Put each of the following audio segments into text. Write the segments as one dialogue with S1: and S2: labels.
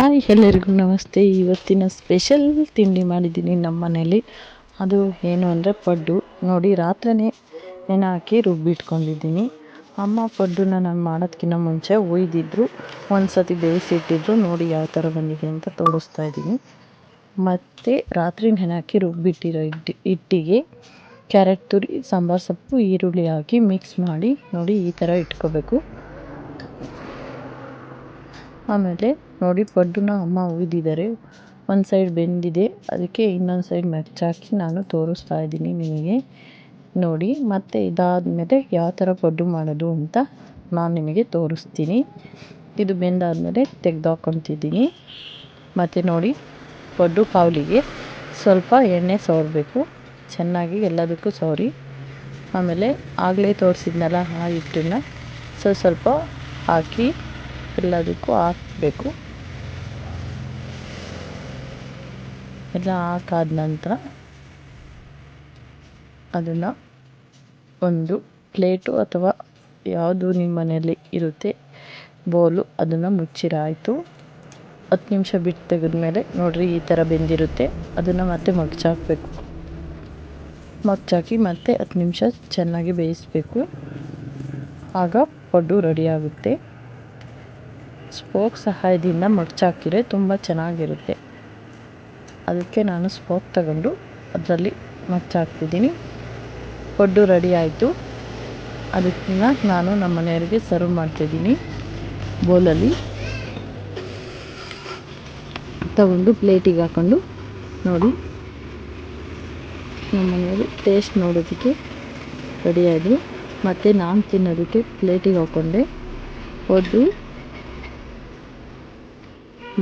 S1: Hi ಎಲ್ಲರಿಗೂ ನಮಸ್ತೆ. ಇವತ್ತಿನ ಸ್ಪೆಷಲ್ ತಿಂಡಿ ಮಾಡಿದ್ದೀನಿ ನಮ್ಮ ಮನೇಲಿ. ಅದು ಏನು ಅಂದರೆ ಪಡ್ಡು. ನೋಡಿ, ರಾತ್ರಿನೇ ನೆನೆ ಹಾಕಿ ರುಬ್ಬಿಟ್ಕೊಂಡಿದ್ದೀನಿ. ಅಮ್ಮ ಪಡ್ಡುನ ನಾನು ಮಾಡೋದಕ್ಕಿಂತ ಮುಂಚೆ ಒಯ್ದಿದ್ರು. ಒಂದು ಸತಿ ಬೇಯಿಸಿಟ್ಟಿದ್ರು. ನೋಡಿ, ಯಾವ ಥರ ಬಂದಿದೆ ಅಂತ ತೋರಿಸ್ತಾ ಇದ್ದೀನಿ. ಮತ್ತು ರಾತ್ರಿ ನೆನೆ ಹಾಕಿ ರುಬ್ಬಿಟ್ಟಿರೋ ಇಟ್ಟಿ ಹಿಟ್ಟಿಗೆ ಕ್ಯಾರೆಟ್ ತುರಿ, ಸಾಂಬಾರು ಸೊಪ್ಪು, ಈರುಳ್ಳಿ ಹಾಕಿ ಮಿಕ್ಸ್ ಮಾಡಿ ನೋಡಿ ಈ ಥರ ಇಟ್ಕೋಬೇಕು. ಆಮೇಲೆ ನೋಡಿ ಪಡ್ಡುನ ಅಮ್ಮ ಹುಯ್ದಿದ್ದಾರೆ ಒಂದು ಸೈಡ್ ಬೆಂದಿದೆ. ಅದಕ್ಕೆ ಇನ್ನೊಂದು ಸೈಡ್ ಮಚ್ಚಾಕಿ ನಾನು ತೋರಿಸ್ತಾ ಇದ್ದೀನಿ ನಿಮಗೆ. ನೋಡಿ, ಮತ್ತು ಇದಾದಮೇಲೆ ಯಾವ ಥರ ಪಡ್ಡು ಮಾಡೋದು ಅಂತ ನಾನು ನಿಮಗೆ ತೋರಿಸ್ತೀನಿ. ಇದು ಬೆಂದಾದಮೇಲೆ ತೆಗೆದಾಕೊತಿದ್ದೀನಿ. ಮತ್ತು ನೋಡಿ, ಪಡ್ಡು ಕಾವಲಿಗೆ ಸ್ವಲ್ಪ ಎಣ್ಣೆ ಸವರಬೇಕು. ಚೆನ್ನಾಗಿ ಎಲ್ಲದಕ್ಕೂ ಸವರಿ. ಆಮೇಲೆ ಆಗಲೇ ತೋರಿಸಿದ್ನಲ್ಲ ಆ ಹಿಟ್ಟನ್ನು. ಸ್ವಲ್ಪ ಸ್ವಲ್ಪ ಹಾಕಿ ಎಲ್ಲದಕ್ಕೂ ಹಾಕಬೇಕು. ಎಲ್ಲ ಹಾಕಾದ ನಂತರ ಅದನ್ನು ಒಂದು ಪ್ಲೇಟು ಅಥವಾ ಯಾವುದು ನಿಮ್ಮ ಮನೆಯಲ್ಲಿ ಇರುತ್ತೆ, ಬೌಲು ಅದನ್ನು ಮುಚ್ಚಿರಾಯಿತು ಹತ್ತು ನಿಮಿಷ ಬಿಟ್ಟು ತೆಗೆದ್ಮೇಲೆ ನೋಡಿರಿ ಈ ಥರ ಬೆಂದಿರುತ್ತೆ. ಅದನ್ನು ಮತ್ತೆ ಮಗ್ಚಾಕಬೇಕು. ಮಗ್ಚಾಕಿ ಮತ್ತೆ ಹತ್ತು ನಿಮಿಷ ಚೆನ್ನಾಗಿ ಬೇಯಿಸಬೇಕು. ಆಗ ಪಡ್ಡು ರೆಡಿ ಆಗುತ್ತೆ. ಸ್ಪೋಕ್ ಸಹಾಯದಿಂದ ಮಡ್ಚಾಕಿದ್ರೆ ತುಂಬ ಚೆನ್ನಾಗಿರುತ್ತೆ. ಅದಕ್ಕೆ ನಾನು ಸ್ಪೋಕ್ ತಗೊಂಡು ಅದರಲ್ಲಿ ಮಡ್ಚಾಕ್ತಿದ್ದೀನಿ. ಪಡ್ಡು ರೆಡಿ ಆಯಿತು. ಅದಕ್ಕಿಂತ ನಾನು ನಮ್ಮ ಮನೆಯವರಿಗೆ ಸರ್ವ್ ಮಾಡ್ತಿದ್ದೀನಿ. ಬೌಲಲ್ಲಿ ತಗೊಂಡು ಪ್ಲೇಟಿಗೆ ಹಾಕ್ಕೊಂಡು ನೋಡಿ. ನಮ್ಮ ಮನೆಯವರು ಟೇಸ್ಟ್ ನೋಡೋದಕ್ಕೆ ರೆಡಿಯಾದರು ಮತ್ತು ನಾನು ತಿನ್ನೋದಕ್ಕೆ ಪ್ಲೇಟಿಗೆ ಹಾಕ್ಕೊಂಡೆ ಒದ್ದು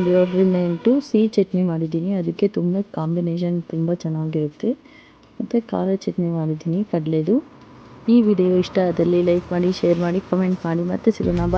S1: ಏಳರಿಂದ ಎಂಟು ಸಿಹಿ ಚಟ್ನಿ ಮಾಡಿದ್ದೀನಿ. ಅದಕ್ಕೆ ತುಂಬ ಕಾಂಬಿನೇಷನ್ ತುಂಬ ಚೆನ್ನಾಗಿರುತ್ತೆ. ಮತ್ತು ಖಾರ ಚಟ್ನಿ ಮಾಡಿದ್ದೀನಿ, ಕಡಲೆದು. ಈ ವಿಡಿಯೋ ಇಷ್ಟ ಆದಲ್ಲಿ ಲೈಕ್ ಮಾಡಿ, ಶೇರ್ ಮಾಡಿ, ಕಮೆಂಟ್ ಮಾಡಿ. ಮತ್ತೆ ಸಿಗೋಣ.